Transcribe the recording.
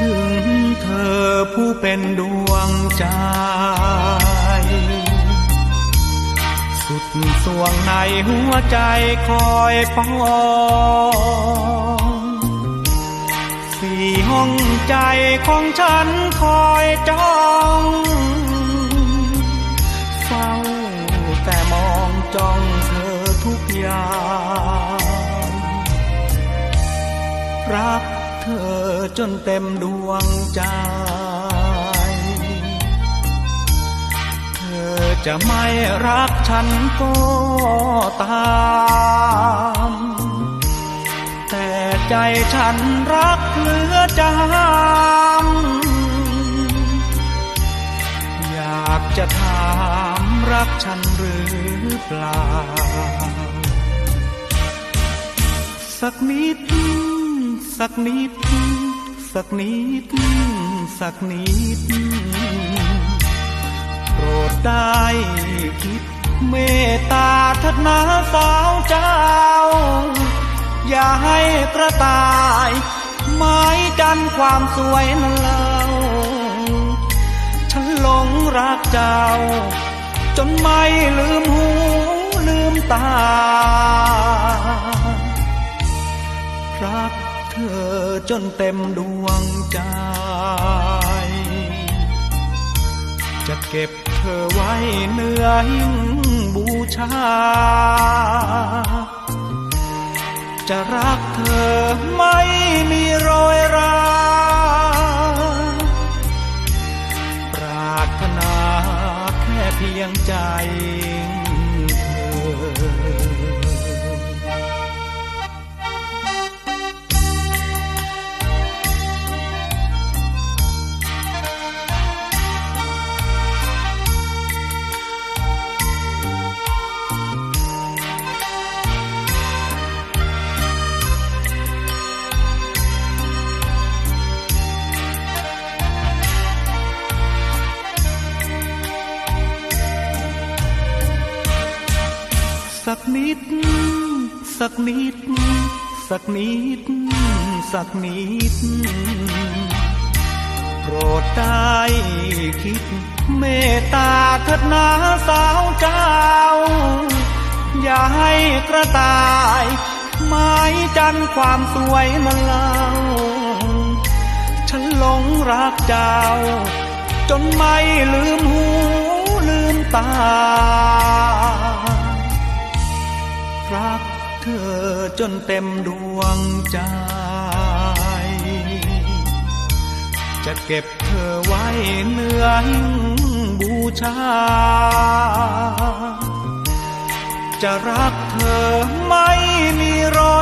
ถึงเธอผู้เป็นดวงใจ สุดสวงในหัวใจคอยปองสี่ห้องใจของฉันคอยจ้องเฝ้าแต่มองจ้องเธอทุกอย่างรัก อจนเต็มดวงใจ เธอจะไม่รักฉันก็ตาม แต่ใจฉันรักเหลือจำอยากจะถามรักฉันหรือเปล่า สักนิด สักนิด สักนิด สักนิด โปรดได้คิดเมตตาเถิดนาสาวเจ้า อย่าให้กระต่าย ไม้จันความสวยนั้นเล่าฉันหลงรักเจ้า จนไม่ลืมหูลืมตา อจนเต็มดวงใจ จะเก็บเธอไว้เนื้อหิ้งบูชา จะรักเธอไม่มีโรยราปรารถนาแค่เพียงใจเธอ สักนิด สักนิด สักนิด สักนิด โปรดได้คิด เมตตาเถิดนาสาวเจ้า อย่าให้กระต่าย ไม้จันความสวยมันเล่า ฉันหลงรักเจ้า จนไม่ลืมหูลืมตา จนเต็มดวงใจ จะเก็บเธอไว้เนื้อบูชา จะรักเธอไม่มีรอ